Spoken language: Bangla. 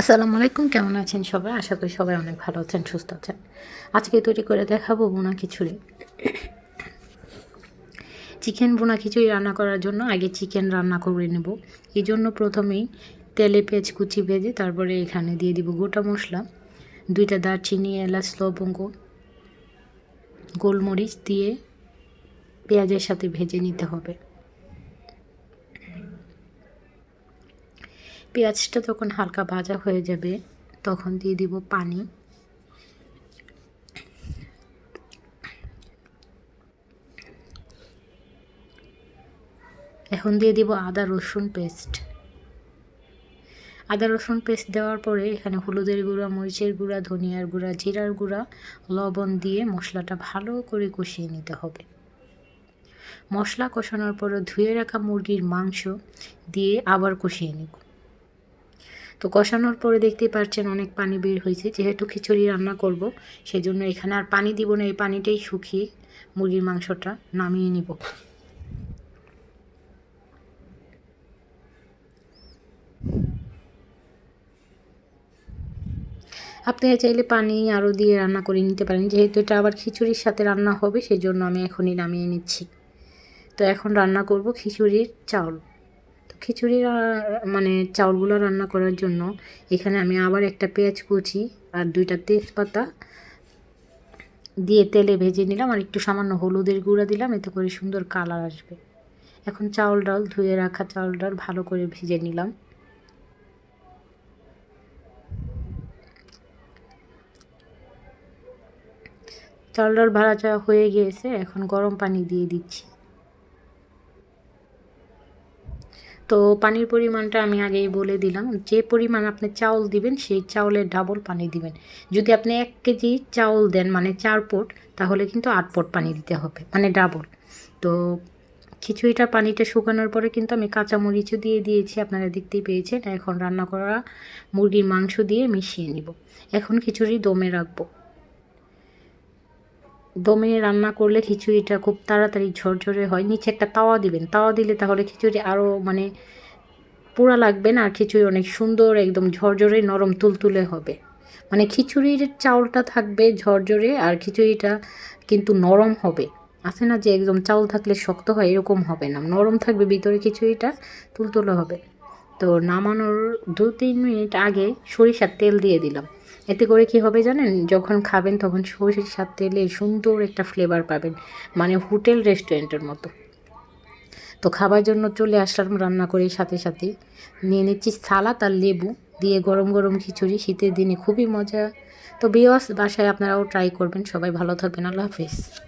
আসসালামু আলাইকুম, কেমন আছেন সবাই? আশা করি সবাই অনেক ভালো আছেন, সুস্থ আছেন। আজকে তৈরি করে দেখাবো বোনা খিচুড়ি। চিকেন বোনা খিচুড়ি রান্না করার জন্য আগে চিকেন রান্না করে নেব। এই জন্য প্রথমেই তেলে পেঁয়াজ, কুচি ভেজে তারপরে এখানে দিয়ে দিব গোটা মশলা, দুইটা দারচিনি, এলাচ, লবঙ্গ, গোলমরিচ দিয়ে পেঁয়াজের সাথে ভেজে নিতে হবে। পেঁয়াজটা যখন হালকা ভাজা হয়ে যাবে, তখন দিয়ে দিব পানি। এখন দিয়ে দিব আদা, রসুন পেস্ট। আদা, রসুন পেস্ট দেওয়ার পরে এখানে হলুদের গুঁড়া, মরিচের গুঁড়া, ধনিয়ার গুঁড়া, জিরার গুঁড়া, লবণ দিয়ে মশলাটা ভালো করে কষিয়ে নিতে হবে। মশলা কষানোর পরে ধুয়ে রাখা মুরগির মাংস দিয়ে আবার কষিয়ে নেব। তো কষানোর পরে দেখতেই পাচ্ছেন অনেক পানি বের হয়েছে। যেহেতু খিচুড়ি রান্না করব, সেজন্য এখানে আর পানি দিব না, এই পানিটাই শুকিয়ে মুরগির মাংসটা নামিয়ে নিব। আপনি চাইলে পানি আরও দিয়ে রান্না করে নিতে পারেন, যেহেতু এটা আবার খিচুড়ির সাথে রান্না হবে, সেজন্য আমি এখনই নামিয়ে নিচ্ছি। তো এখন রান্না করব খিচুড়ির চাউল। খিচুড়ি মানে চাউলগুলো রান্না করার জন্য এখানে আমি আবার একটা পেঁয়াজ কুচি আর দুইটা তেজপাতা দিয়ে তেলে ভেজে নিলাম আর একটু সামান্য হলুদের গুঁড়া দিলাম, এতে করে সুন্দর কালার আসবে। এখন চাউল ডাল, ধুয়ে রাখা চাউল ডাল ভালো করে ভেজে নিলাম। চাউল ডাল ভাজা হয়ে গিয়েছে, এখন গরম পানি দিয়ে দিচ্ছি। তো পানির পরিমাণটা আমি আগেই বলে দিলাম। যে পরিমাণ আপনি চাউল দিবেন, সেই চাউলের ডাবল পানি দিবেন। যদি আপনি এক কেজি চাউল দেন মানে চার পট, তাহলে কিন্তু আট পট পানি দিতে হবে মানে ডাবল। তো খিচুড়িটা পানিটা শুকানোর পরে কিন্তু আমি কাঁচামরিচও দিয়ে দিয়েছি, আপনারা দেখতেই পেয়েছেন। এখন রান্না করা মুরগির মাংস দিয়ে মিশিয়ে নিব। এখন খিচুড়ি দমে রাখব। দমে রান্না করলে খিচুড়িটা খুব তাড়াতাড়ি ঝরঝরে হয়। নিচে একটা তাওয়া দিবেন। তাওয়া দিলে তাহলে খিচুড়ি আরও মানে পোড়া লাগবে না, আর খিচুড়ি অনেক সুন্দর, একদম ঝরঝরে, নরম, তুলতুলে হবে। মানে খিচুড়ির চাউলটা থাকবে ঝরঝরে, আর খিচুড়িটা কিন্তু নরম হবে। আছে না যে একদম চাউল থাকলে শক্ত হয়, এরকম হবে না। নরম থাকবে ভিতরে খিচুড়িটা, তুলতুলে হবে। তো নামানোর দু তিন মিনিট আগে সরিষার তেল দিয়ে দিলাম। এতে করে কি হবে জানেন? যখন খাবেন তখন সরষের স্বাদ তেলে সুন্দর একটা ফ্লেভার পাবেন মানে হোটেল রেস্টুরেন্টের মতো। তো খাবার জন্য চলে আসলাম রান্না করে সাথে সাথে। নিয়ে নিচ্ছি সালাদ আর লেবু, দিয়ে গরম গরম খিচুড়ি, শীতের দিনে খুবই মজা। তো বিয়স বাসায় আপনারাও ট্রাই করবেন। সবাই ভালো থাকবেন। আল্লাহ হাফিজ।